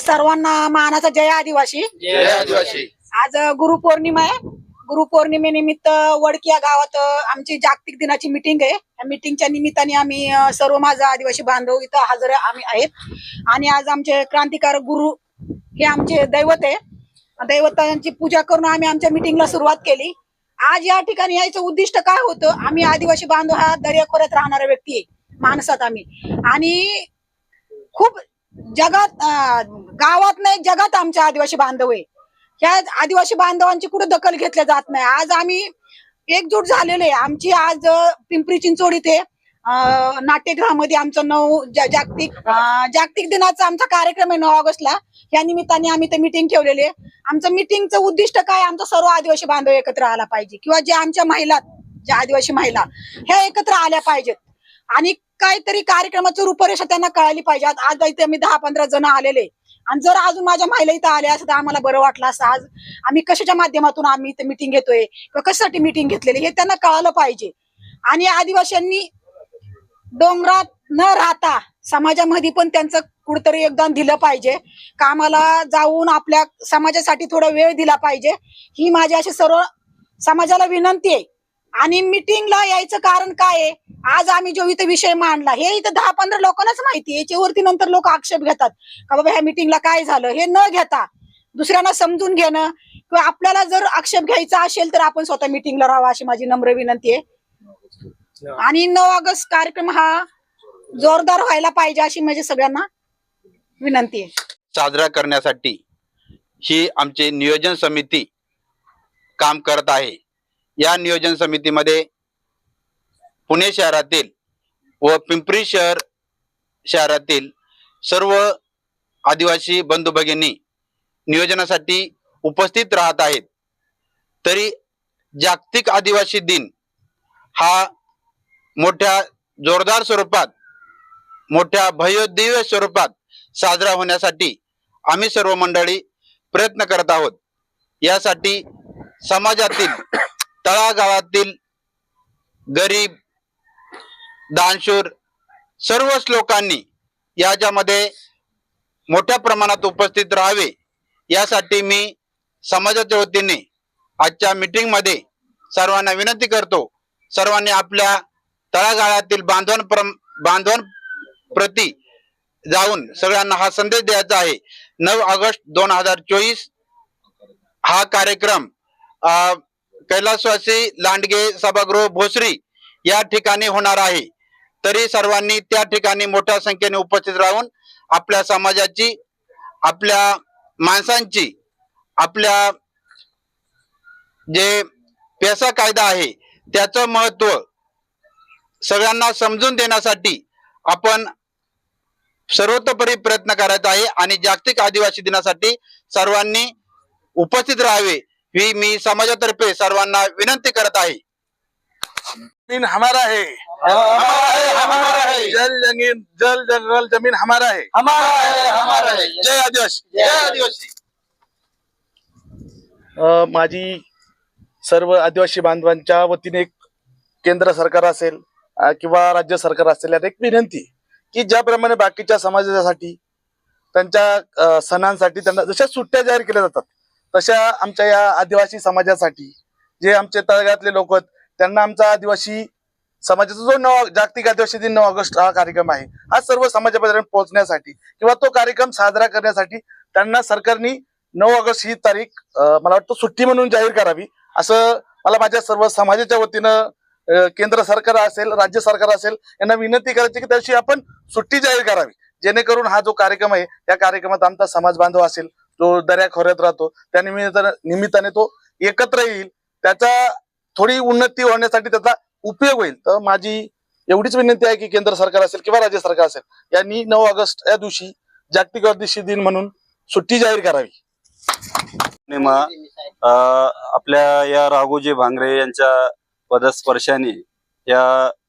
सर्वांना मानाचा जय आदिवासी. जय आदिवासी. आज गुरुपौर्णिमा आहे. गुरुपौर्णिमेनिमित्त वडकी या गावात आमची जागतिक दिनाची मिटिंग आहे. या मिटिंगच्या निमित्ताने आम्ही सर्व माझा आदिवासी बांधव इथं हजर आम्ही आहेत. आणि आज आमचे क्रांतिकारक गुरु हे आमचे दैवत आहे. दैवतांची पूजा करून आम्ही आमच्या मिटिंगला सुरुवात केली. आज या ठिकाणी यायचं उद्दिष्ट काय होतं? आम्ही आदिवासी बांधव हा दर्याखोऱ्यात राहणारा व्यक्ती आहे माणसात आम्ही. आणि खूप जगात गावात नाही जगात आमच्या आदिवासी बांधव आहे. ह्या आदिवासी बांधवांची कुठे दखल घेतल्या जात नाही. आज आम्ही एकजूट झालेलो आहे. आमची आज पिंपरी चिंचवड इथे नाट्यगृहामध्ये आमचं नऊ जागतिक जागतिक दिनाचा आमचा कार्यक्रम आहे नऊ ऑगस्टला. या निमित्ताने आम्ही ते मिटिंग ठेवलेली आहे. आमचं मिटिंगचं उद्दिष्ट काय? आमचं सर्व आदिवासी बांधव एकत्र आला पाहिजे. किंवा जे आमच्या महिला ज्या आदिवासी महिला ह्या एकत्र आल्या पाहिजेत. आणि काहीतरी कार्यक्रमाची रूपरेषा त्यांना कळाली पाहिजे. आज आज इथे आम्ही दहा पंधरा जण आलेले आणि जर अजून माझ्या महिला इथं आल्या असं तर आम्हाला बरं वाटलं असं आज आम्ही कशाच्या माध्यमातून आम्ही इथे मिटिंग घेतोय? किंवा कशासाठी मिटिंग घेतलेली हे त्यांना कळालं पाहिजे. आणि आदिवासींनी डोंगरात न राहता समाजामध्ये पण त्यांचं कुठतरी योगदान दिलं पाहिजे. कामाला जाऊन आपल्या समाजासाठी थोडा वेळ दिला पाहिजे. ही माझी अशी सर्व समाजाला विनंती आहे. आणि मिटिंगला यायचं कारण काय आहे? आज आम्ही जो इथं विषय मांडला हे इथं दहा पंधरा लोकांनाच माहिती याच्यावरती नंतर लोक आक्षेप घेतात. का बाबा ह्या मिटिंगला काय झालं? हे न घेता दुसऱ्यांना समजून घेणं किंवा आपल्याला जर आक्षेप घ्यायचा असेल तर आपण स्वतः मिटिंगला राहावं अशी माझी नम्र विनंती आहे. आणि नऊ ऑगस्ट कार्यक्रम हा जोरदार व्हायला पाहिजे अशी माझी सगळ्यांना विनंती आहे. साजरा करण्यासाठी ही आमची नियोजन समिती काम करत आहे. या नियोजन समितीमध्ये पुणे शहरातील व पिंपरी शहर शहरातील सर्व आदिवासी बंधू भगिनी नियोजनासाठी उपस्थित राहत आहेत. तरी जागतिक आदिवासी दिन हा मोठ्या जोरदार स्वरूपात मोठ्या भयोदिव्य स्वरूपात साजरा होण्यासाठी आम्ही सर्व मंडळी प्रयत्न करत आहोत. यासाठी समाजातील तळागाळातील गरीब दानशूर सर्वच लोकांनी याच्यामध्ये मोठ्या प्रमाणात उपस्थित राहावे. यासाठी मी समाजाच्या वतीने आजच्या मीटिंगमध्ये सर्वांना विनंती करतो. सर्वांनी आपल्या तळागाळातील बांधवन प्रम बांधवन प्रती जाऊन सगळ्यांना हा संदेश द्यायचा आहे. नऊ ऑगस्ट दोन हजार चोवीस हा कार्यक्रम कैलासवासी लांडगे सभागृह भोसरी या ठिकाणी होणार आहे. तरी सर्वांनी त्या ठिकाणी मोठ्या संख्येने उपस्थित राहून आपल्या समाजाची आपल्या माणसांची आपल्या जे पेसा कायदा आहे त्याचं महत्त्व सगळ्यांना समजून देण्यासाठी आपण सर्वतोपरी प्रयत्न करायचा आहे आणि जागतिक आदिवासी दिनासाठी सर्वांनी उपस्थित राहावे ही मी समाजातर्फे सर्वांना विनंती करत आहे. जमीन हमारा है. हमारा है, हमारा है। जल जमीन जल जंगल जमीन हमारा है. हमारा है हमारा है. जय आदिवासी. जय आदिवासी. अ, माझी सर्व आदिवासी बांधवांच्या वतीने एक केंद्र सरकार असेल किंवा राज्य सरकार असलेल्या एक विनंती की ज्याप्रमाणे बाकीच्या समाजासाठी त्यांच्या सणांसाठी त्यांना जशा सुट्ट्या जाहीर केल्या जातात तशा आमच्या या आदिवासी समाजासाठी जे आमचे तळगातले लोक आहेत त्यांना आमचा आदिवासी समाजाचा जो नऊ जागतिक आदिवासी दिन नऊ ऑगस्ट हा कार्यक्रम आहे हा सर्व समाजापर्यंत पोहोचण्यासाठी किंवा तो कार्यक्रम साजरा करण्यासाठी त्यांना सरकारने नऊ ऑगस्ट ही तारीख मला वाटतं सुट्टी म्हणून जाहीर करावी असं मला माझ्या सर्व समाजाच्या वतीनं केंद्र सरकार असेल राज्य सरकार असेल यांना विनंती करायची की त्याशी आपण सुट्टी जाहीर करावी. जेणेकरून हा जो कार्यक्रम आहे त्या कार्यक्रमात आमचा समाज बांधव असेल जो दर्या खोऱ्यात राहतो त्या निमित्ताने तो एकत्र येईल. त्याचा थोडी उन्नती होण्यासाठी त्याचा उपयोग होईल. तर माझी एवढीच विनंती आहे की केंद्र सरकार असेल किंवा राज्य सरकार असेल यांनी नऊ ऑगस्ट या दिवशी जागतिक आदिवासी दिन म्हणून सुट्टी जाहीर करावी. आपल्या या राघोजी भांगरे यांच्या पदस्पर्शाने या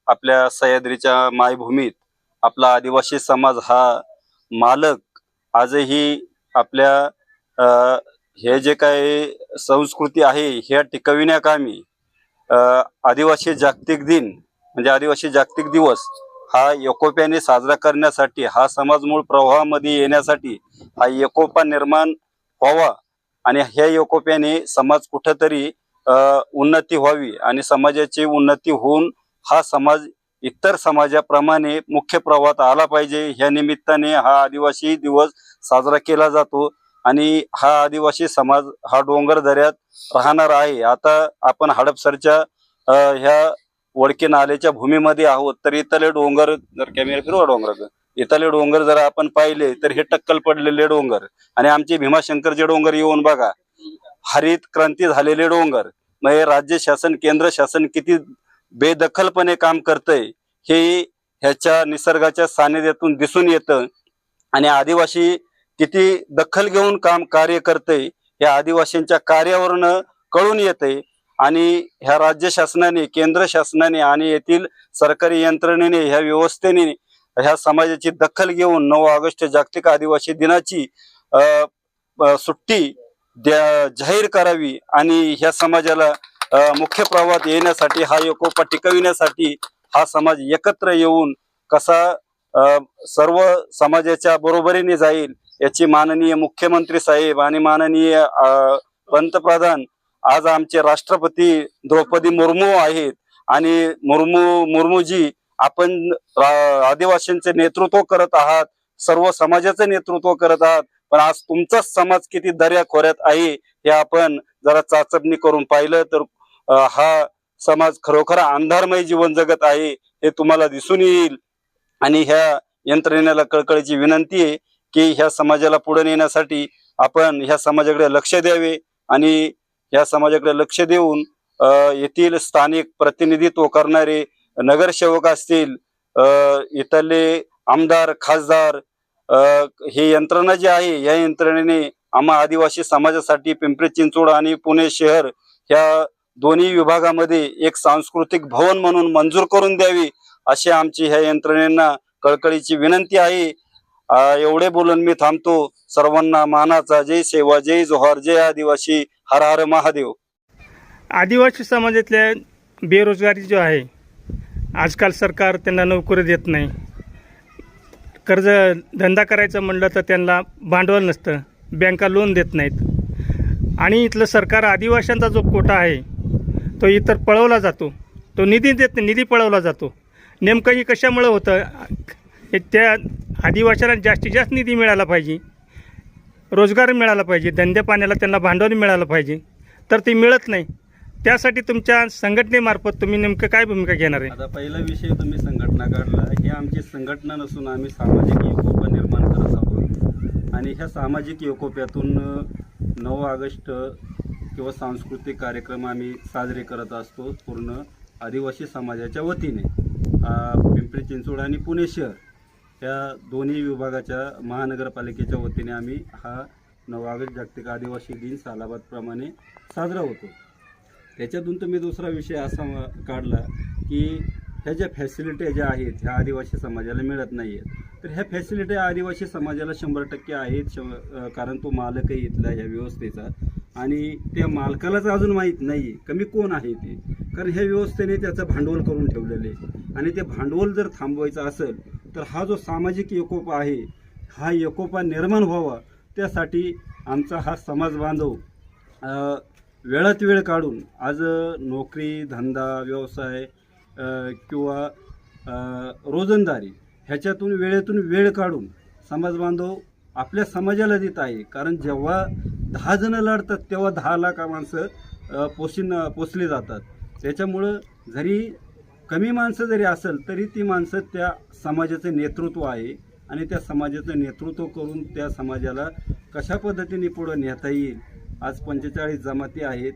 आपल्या सह्याद्रीच्या मायभूमीत आपला आदिवासी समाज हा मालक आजही आपल्या हे जे काही संस्कृती आहे ह्या टिकविण्याकामी आदिवासी जागतिक दिन म्हणजे आदिवासी जागतिक दिवस हा एकोप्याने साजरा करण्यासाठी हा समाज मूळ प्रवाहामध्ये येण्यासाठी हा एकोपा निर्माण व्हावा आणि ह्या एकोप्याने समाज कुठंतरी उन्नती व्हावी आणि समाजाची उन्नती होऊन हा समाज इतर समाजाप्रमाणे मुख्य प्रवाहात आला पाहिजे. ह्या निमित्ताने हा आदिवासी दिवस साजरा केला जातो आणि हा आदिवासी समाज हा डोंगर दऱ्यात राहणार आहे. आता आपण हडपसरच्या ह्या वडके नाल्याच्या भूमीमध्ये आहोत तर इथले डोंगर जर कॅमेरा फिरवा डोंगर इथले डोंगर जर आपण पाहिले तर हे टक्कल पडलेले डोंगर. आणि आमचे भीमाशंकरचे डोंगर येऊन बघा. हरित क्रांती झालेले डोंगर. मग हे राज्य शासन केंद्र शासन किती बेदखलपणे काम करतंय हे ह्याच्या निसर्गाच्या सानिध्यातून दिसून येतं. आणि आदिवासी किती दखल घेऊन काम कार्य करतंय या आदिवासींच्या कार्यावरनं कळून येते आणि ह्या राज्य शासनाने केंद्र शासनाने आणि येथील सरकारी यंत्रणेने ह्या व्यवस्थेने ह्या समाजाची दखल घेऊन नऊ ऑगस्ट जागतिक आदिवासी दिनाची सुट्टी जाहीर करावी आणि ह्या समाजाला मुख्य प्रवाहात येण्यासाठी हा एकोपा टिकविण्यासाठी हा समाज एकत्र येऊन कसा सर्व समाजाच्या बरोबरीने जाईल याची माननीय मुख्यमंत्री साहेब आणि माननीय पंतप्रधान आज आमचे राष्ट्रपती द्रौपदी मुर्मू आहेत आणि मुर्मू मुर्मूजी आपण आदिवासींचे नेतृत्व करत आहात सर्व समाजाचे नेतृत्व करत आहात. पण आज तुमचाच समाज किती दर्या खोऱ्यात आहे हे आपण जरा चाचपणी करून पाहिलं तर हा समाज खरोखर अंधारमय जीवन जगत आहे हे तुम्हाला दिसून येईल. आणि ह्या यंत्रणेला कळकळीची विनंती आहे की ह्या समाजाला पुढे नेण्यासाठी आपण ह्या समाजाकडे लक्ष द्यावे आणि ह्या समाजाकडे लक्ष देऊन येथील स्थानिक प्रतिनिधित्व करणारे नगरसेवक असतील इथले आमदार खासदार ही यंत्रणा जी आहे या यंत्रणेने आम्हा आदिवासी समाजासाठी पिंपरी चिंचवड आणि पुणे शहर ह्या दोन्ही विभागामध्ये एक सांस्कृतिक भवन म्हणून मंजूर करून द्यावी अशी आमची ह्या यंत्रणेंना कळकळीची विनंती आहे. एवढे बोलून मी थांबतो. सर्वांना मानाचा जय सेवा जय जोहार जय आदिवासी हर हर महादेव. आदिवासी समाजातल्या बेरोजगारी जो आहे आजकाल सरकार त्यांना नोकरी देत नाही. कर्ज धंदा करायचं म्हणलं तर त्यांना भांडवल नसतं. बँका लोन देत नाहीत. आणि इथलं सरकार आदिवाशांचा जो कोटा आहे तो इतर पळवला जातो. तो निधी देत निधी पळवला जातो. नेमकं हे कशामुळं होतं? हे त्या आदिवाशांना जास्तीत जास्त निधी मिळाला पाहिजे. रोजगार मिळाला पाहिजे. धंद्या पाण्याला त्यांना भांडवल मिळालं पाहिजे. तर ते मिळत नाही. त्यासाठी तुमच्या संघटनेमार्फत तुम्ही नेमकं काय भूमिका घेणार आहे? आता पहिला विषय तुम्ही संघटना काढला ही आमची संघटना नसून आम्ही सामाजिक एकोपा निर्माण करत आहोत. आणि ह्या सामाजिक एकोप्यातून नऊ ऑगस्ट किंवा सांस्कृतिक कार्यक्रम आम्ही साजरे करत असतो पूर्ण आदिवासी समाजाच्या वतीने. पिंपरी चिंचवड आणि पुणे शहर या दोन्ही विभागाच्या महानगरपालिकेच्या वतीने आम्ही हा नऊ ऑगस्ट जागतिक आदिवासी दिन सालाबादप्रमाणे साजरा होतो. त्याच्यातून तुम्ही दुसरा विषय असा म- काढला की ह्या ज्या फॅसिलिटी ज्या आहेत ह्या आदिवासी समाजाला मिळत नाही आहेत तर ह्या फॅसिलिटी आदिवासी समाजाला शंभर टक्के आहेत शं कारण तो मालकही इथला ह्या व्यवस्थेचा. आणि त्या मालकालाच अजून माहीत नाही आहे कमी कोण आहे ते? कारण ह्या व्यवस्थेने त्याचं भांडवल करून ठेवलेलं आहे. आणि ते भांडवल जर थांबवायचं असेल तर हा जो सामाजिक एकोपा आहे हा एकोपा निर्माण व्हावा. त्यासाठी आमचा हा समाज बांधव वेळात वेळ काढून आज नोकरी धंदा व्यवसाय किंवा रोजंदारी ह्याच्यातून वेळेतून वेळ काढून समाज बांधव आपल्या समाजाला देत आहे. कारण जेव्हा दहा जणं लढतात तेव्हा दहा लाख माणसं अ, पोचली जातात. त्याच्यामुळं जरी कमी माणसं जरी असेल तरी ती माणसं त्या समाजाचं नेतृत्व आहे आणि त्या समाजाचं नेतृत्व करून त्या समाजाला कशा पद्धतीने पुढं नेता येईल आज पंचेचाळीस जमाती आहेत.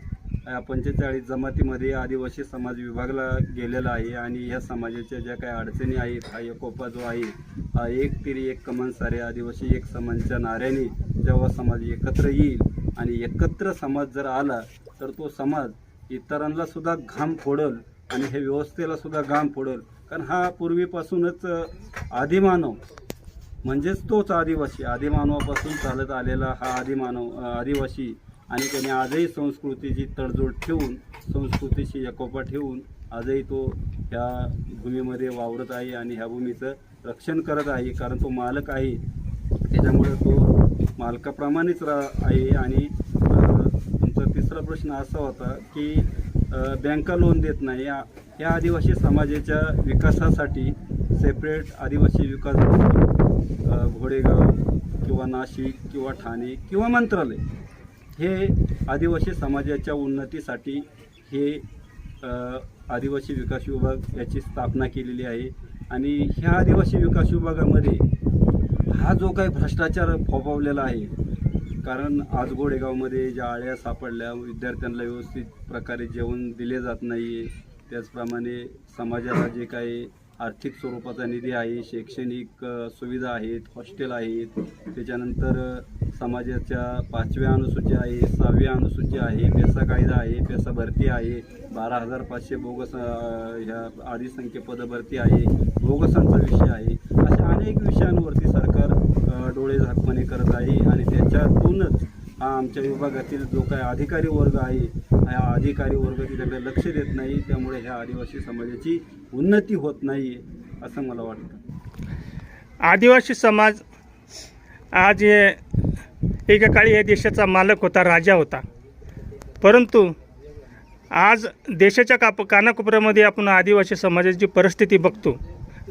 या पंचेचाळीस जमातीमध्ये आदिवासी समाज विभागला गेलेला आहे आणि ह्या समाजाच्या ज्या काही अडचणी आहेत हा एकोपा जो आहे हा एक तिरी एक कमान सारे आदिवासी एक समाजच्या नाऱ्याने जेव्हा समाज एकत्र येईल आणि एकत्र समाज जर आला तर तो समाज इतरांना सुद्धा घाम फोडल आणि हे व्यवस्थेला सुद्धा घाम फोडल. कारण हा पूर्वीपासूनच आदिमानव म्हणजेच तोच आदिवासी. आदिमानवापासून चालत आलेला हा आदिमानव आदिवासी आणि त्याने आजही संस्कृतीची तडजोड ठेवून संस्कृतीशी एकोपा ठेवून आजही तो ह्या भूमीमध्ये वावरत आहे आणि ह्या भूमीचं रक्षण करत आहे. कारण तो मालक आहे. त्याच्यामुळे तो मालकाप्रमाणेच रा आहे. आणि तुमचा तिसरा प्रश्न असा होता की बँका लोन देत नाही. या या आदिवासी समाजाच्या विकासासाठी सेपरेट आदिवासी विकास घोडेगाव किंवा नाशिक किंवा ठाणे किंवा मंत्रालय हे आदिवासी समाजाच्या उन्नतीसाठी हे आदिवासी विकास विभाग याची स्थापना केलेली आहे. आणि ह्या आदिवासी विकास विभागामध्ये हा जो काही भ्रष्टाचार फोफावलेला आहे कारण आज गोडेगावमध्ये ज्या आळ्या सापडल्या विद्यार्थ्यांना व्यवस्थित प्रकारे जेवण दिले जात नाही आहे त्याचप्रमाणे समाजाला जे काही आर्थिक स्वरूपाचा निधी आहे शैक्षणिक सुविधा आहेत हॉस्टेल आहेत त्याच्यानंतर समाजाच्या पाचव्या अनुसूची आहे सहाव्या अनुसूची आहे पेसा कायदा आहे पेसा भरती आहे बारा हजार पाचशे बोगस ह्या आधी पद भरती आहे बोगसांचा विषय आहे. अशा अनेक विषयांवरती सरकार डोळे झाकपणे करत आहे आणि त्याच्यातूनच हा आमच्या विभागातील जो काही अधिकारी वर्ग आहे हा अधिकारी वर्ग तिच्याकडे लक्ष देत नाही. त्यामुळे ह्या आदिवासी समाजाची उन्नती होत नाही असं मला वाटतं. आदिवासी समाज आज एका काळी या देशाचा मालक होता राजा होता. परंतु आज देशाच्या काप कानाकोपऱ्यामध्ये आपण आदिवासी समाजाची परिस्थिती बघतो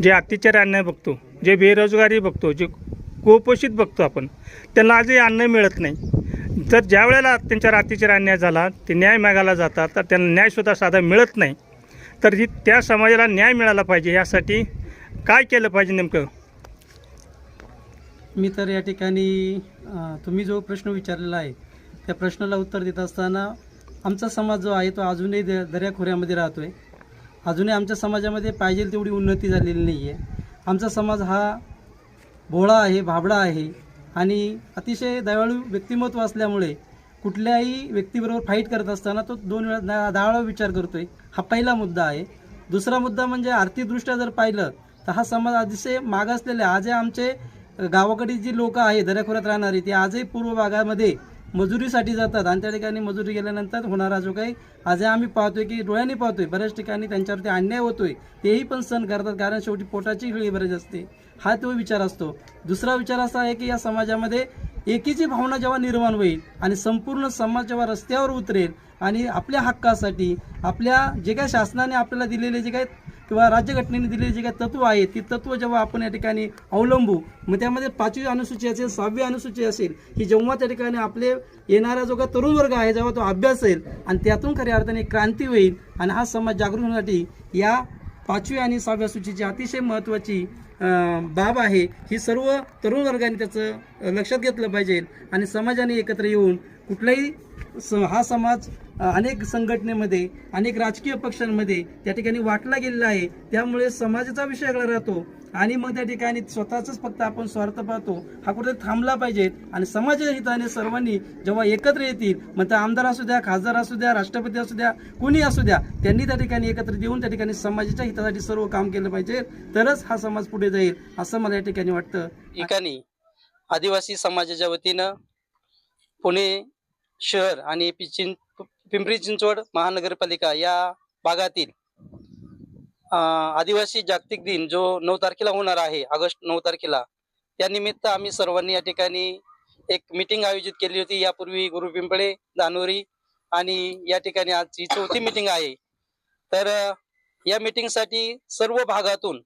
जे अत्याचार अन्याय बघतो जे बेरोजगारी बघतो जे कुपोषित बघतो आपण त्यांना आजही अन्न मिळत नाही. जर ज्या वेळेला त्यांच्यावर अत्याचार अन्याय झाला ते न्याय मागायला जातात तर त्यांना न्यायसुद्धा साधा मिळत नाही. तर ही त्या समाजाला न्याय मिळाला पाहिजे यासाठी काय केलं पाहिजे नेमकं? मी तर या ठिकाणी तुम्ही जो प्रश्न विचारलेला आहे त्या प्रश्नाला उत्तर देत असताना आमचा समाज जो आहे तो अजूनही द दऱ्याखोऱ्यामध्ये राहतो आहे अजूनही आमच्या समाजामध्ये पाहिजे तेवढी उन्नती झालेली नाही आहे आमचा समाज हा भोळा आहे भाबडा आहे आणि अतिशय दयाळू व्यक्तिमत्व असल्यामुळे कुठल्याही व्यक्तीबरोबर फाईट करत असताना तो दोन वेळा दहा विचार करतो आहे हा पहिला मुद्दा आहे. दुसरा मुद्दा म्हणजे आर्थिकदृष्ट्या जर पाहिलं तर हा समाज अतिशय मागासलेला आहे. आजही आमचे गावाकडे जी लोक आहे दऱ्याखोऱ्यात राहणारी ती आजही पूर्व भागामध्ये मजुरीसाठी जातात. आणि त्या ठिकाणी मजुरी गेल्यानंतर होणारा जो काही आजही आम्ही पाहतोय की डोळ्यांनी पाहतोय बऱ्याच ठिकाणी त्यांच्यावरती अन्याय होतोय. तेही पण सण करतात कारण शेवटी पोटाची वेळी बरेच असते. हा तो विचार असतो. दुसरा विचार असा आहे की या समाजामध्ये एकीची भावना जेव्हा निर्माण होईल आणि संपूर्ण समाज जेव्हा रस्त्यावर उतरेल आणि आपल्या हक्कासाठी आपल्या जे काही शासनाने आपल्याला दिलेले जे काही किंवा राज्यघटनेने दिलेली जे काही तत्व आहे ती तत्व जेव्हा आपण या ठिकाणी अवलंबू मग त्यामध्ये पाचवी अनुसूची असेल सहावी अनुसूची असेल की जेव्हा त्या ठिकाणी आपले येणारा जो काही तरुण वर्ग आहे जेव्हा तो अभ्यासेल आणि त्यातून खऱ्या अर्थाने क्रांती होईल आणि हा समाज जागृत होण्यासाठी या पाचवी आणि सहाव्या सूचीची अतिशय महत्त्वाची बाब आहे. ही सर्व तरुण वर्गाने त्याचं लक्षात घेतलं पाहिजे आणि समाजाने एकत्र येऊन कुठलाही हा समाज अनेक संघटनेमध्ये अनेक राजकीय पक्षांमध्ये त्या ठिकाणी वाटला गेलेला आहे. त्यामुळे समाजाचा विषय वेगळा राहतो. आणि मग त्या ठिकाणी स्वतःच फक्त आपण स्वार्थ पाहतो. हा कुठे थांबला पाहिजे. आणि समाजाच्या हिताने सर्वांनी जेव्हा एकत्र येतील मग ते आमदार असू द्या खासदार असू द्या राष्ट्रपती असू द्या कुणी असू द्या त्यांनी त्या ठिकाणी एकत्र येऊन त्या ठिकाणी समाजाच्या हितासाठी सर्व काम केलं पाहिजे. तरच हा समाज पुढे जाईल असं मला या ठिकाणी वाटतं. ठिकाणी आदिवासी समाजाच्या वतीनं पुणे शहर आणि पिचिं पिंपरी चिंचवड महानगरपालिका या भागातील आदिवासी जागतिक दिन जो नऊ तारखेला होणार आहे ऑगस्ट नऊ तारखेला त्यानिमित्त आम्ही सर्वांनी या ठिकाणी एक मिटिंग आयोजित केली होती. यापूर्वी गुरु पिंपळे दानोरी आणि या ठिकाणी आजची चौथी मिटिंग आहे. तर या मिटिंगसाठी सर्व भागातून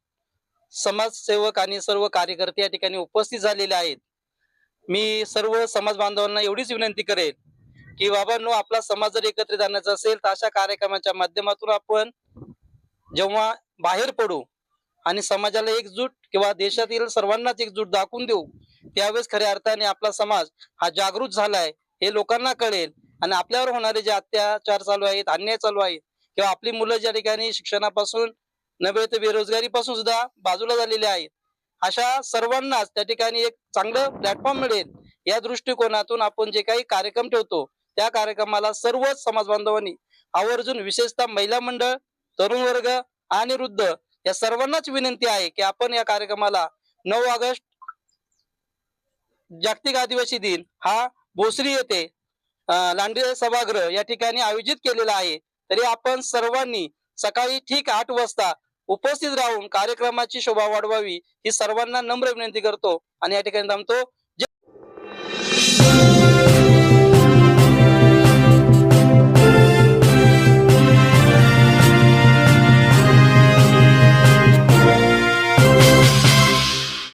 समाजसेवक आणि सर्व कार्यकर्ते या ठिकाणी उपस्थित झालेले आहेत. मी सर्व समाज बांधवांना एवढीच विनंती करेन की बाबांनो आपला समाज जर एकत्रित आणण्याचा असेल तर अशा कार्यक्रमाच्या माध्यमातून आपण जेव्हा बाहेर पडू आणि समाजाला एकजूट किंवा देशातील सर्वांनाच एकजूट दाखवून देऊ त्यावेळेस खऱ्या अर्थाने आपला समाज हा जागृत झालाय हे लोकांना कळेल. आणि आपल्यावर होणारे जे अत्याचार चालू आहेत अन्याय चालू आहेत किंवा आपली मुलं ज्या ठिकाणी शिक्षणापासून नव्हे तर बेरोजगारीपासून सुद्धा बाजूला झालेले आहेत अशा सर्वांनाच त्या ठिकाणी एक चांगलं प्लॅटफॉर्म मिळेल. या दृष्टिकोनातून आपण जे काही कार्यक्रम ठेवतो त्या कार्यक्रमाला सर्वच समाज बांधवांनी आवर्जून विशेषतः महिला मंडळ तरुण वर्ग आणि वृद्ध या सर्वांनाच विनंती आहे की आपण या कार्यक्रमाला नऊ ऑगस्ट जागतिक आदिवासी दिन हा भोसरी येथे अं, सभागृह या ठिकाणी आयोजित केलेला आहे. तरी आपण सर्वांनी सकाळी ठीक आठ वाजता उपस्थित राहून कार्यक्रमाची शोभा वाढवावी ही सर्वांना नम्र विनंती करतो आणि या ठिकाणी थांबतो.